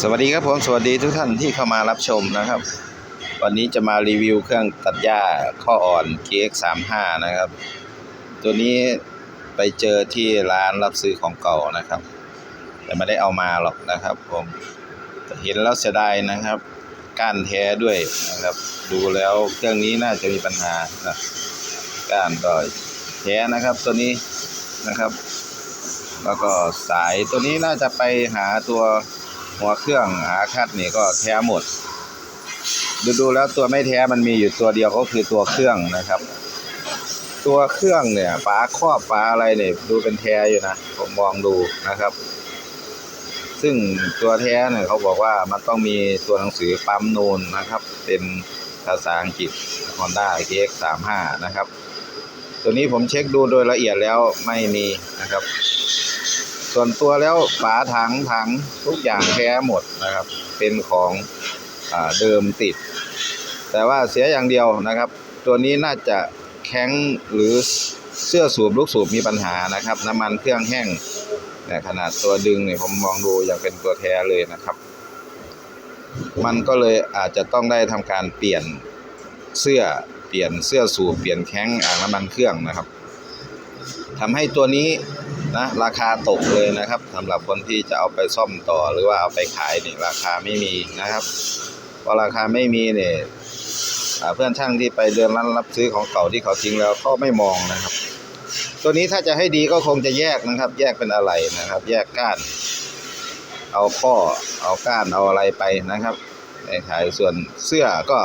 สวัสดีครับผมสวัสดีทุกท่านที่เข้ามารับชมนะครับ วันนี้จะมารีวิวเครื่องตัดหญ้าข้ออ่อน KX35 นะครับ ตัวนี้ไปเจอที่ร้านรับซื้อของเก่านะครับ แต่ไม่ได้เอามาหรอกนะครับ ผมเห็นแล้วเสียดายนะครับก้านแท้ด้วยนะครับ ดูแล้วเครื่องนี้น่าจะมีปัญหานะก้านก็แท้นะครับตัวนี้นะครับ แล้วก็สายตัวนี้น่าจะไปหาตัว หัวเครื่องหาคัดนี่ก็แท้หมด ดูดูแล้วตัวไม่แท้มันมีอยู่ตัวเดียวก็คือตัวเครื่องนะครับ ตัวเครื่องเนี่ยฝาครอบฝาอะไรเนี่ยดูเป็นแท้อยู่นะผมมองดูนะครับ ซึ่งตัวแท้เนี่ยเขาบอกว่ามันต้องมีตัวหนังสือปั๊มนูนนะครับ เป็นภาษาอังกฤษ Honda KX35 นะครับ ตัวนี้ผมเช็คดูโดยละเอียดแล้วไม่มีนะครับ ส่วนตัวแล้วฝาถังถังทุกอย่างแท้หมดนะครับ เป็นของอเดิมติด แต่ว่าเสียอย่างเดียวนะครับ ตัวนี้น่าจะแข็งหรือเสื้อสูบลูกสูบมีปัญหานะครับ น้ำมันเครื่องแห้งแต่ขนาดตัวดึงเนี่ยผมมองดูยังเป็นตัวแท้เลยนะครับ มันก็เลยอาจจะต้องได้ทำการเปลี่ยนเสื้อเปลี่ยนเสื้อสูบเปลี่ยนแข้งอ่างน้ำมันเครื่องนะครับทำให้ตัวนี้ นะราคาตกเลยนะครับสำหรับคนที่จะเอาไปซ่อมต่อหรือว่าเอาไปขายนี่ราคาไม่มีนะครับพอราคาไม่มีเนี่ยเพื่อนช่างที่ไปเดินร้านรับซื้อของเก่าที่เขาทิ้งแล้วก็ไม่มองนะครับ ตัวนี้ถ้าจะให้ดีก็คงจะแยกนะครับ แยกเป็นอะไรนะครับ แยกก้าน เอาข้อเอาก้านเอาอะไรไปนะครับในขายส่วนเสื้อก็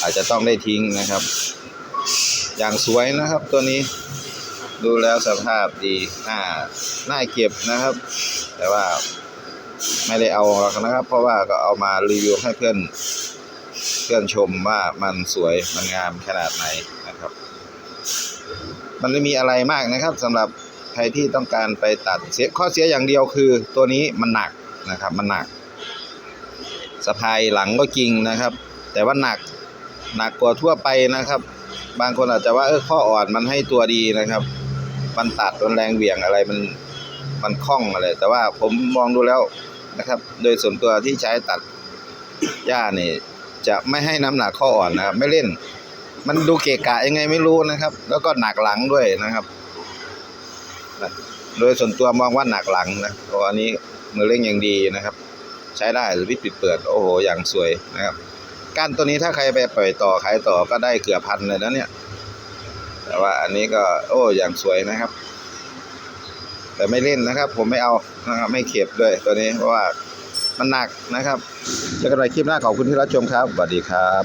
อาจจะต้องได้ทิ้งนะครับ อย่างสวยนะครับตัวนี้ ดูแล้วสภาพดีน่าน่าเก็บนะครับ แต่ว่าไม่ได้เอาหรอกนะครับ เพราะว่าก็เอามารีวิวให้เพื่อนเพื่อนชมว่ามันสวยมันงามขนาดไหนนะครับ มันไม่มีอะไรมากนะครับสำหรับใครที่ต้องการไปตัดเสียข้อเสียอย่างเดียวคือ ตัวนี้มันหนักนะครับ มันหนักสะพายหลังก็จริงนะครับ แต่ว่าหนักหนักกว่าทั่วไปนะครับ บางคนอาจจะว่าเออข้ออ่อนมันให้ตัวดีนะครับ มันตัดมันแรงเหวี่ยงอะไรมันมันคล่องอะไร แต่ว่าผมมองดูแล้วนะครับ โดยส่วนตัวที่ใช้ตัดหญ้าเนี่ยจะไม่ให้น้ำหนักข้ออ่อนนะครับ ไม่เล่น มันดูเกะกะยังไงไม่รู้นะครับ แล้วก็หนักหลังด้วยนะครับ โดยส่วนตัวมองว่าหนักหลังนะเพราะอันนี้มือเล่งยังดีนะครับ ใช้ได้หรือวิปิดเปิด โอ้โหอย่างสวยนะครับก้านตัวนี้ถ้าใครไปปล่อยต่อขายต่อก็ได้เกือบพันเลยนะเนี่ย แต่ว่าอันนี้ก็โอ้อย่างสวยนะครับ แต่ไม่เล่นนะครับ ผมไม่เอานะครับไม่เข็บด้วยตัวนี้เพราะว่ามันหนักนะครับเจอกันใหม่คลิปหน้าขอบคุณที่รับชมครับสวัสดีครับ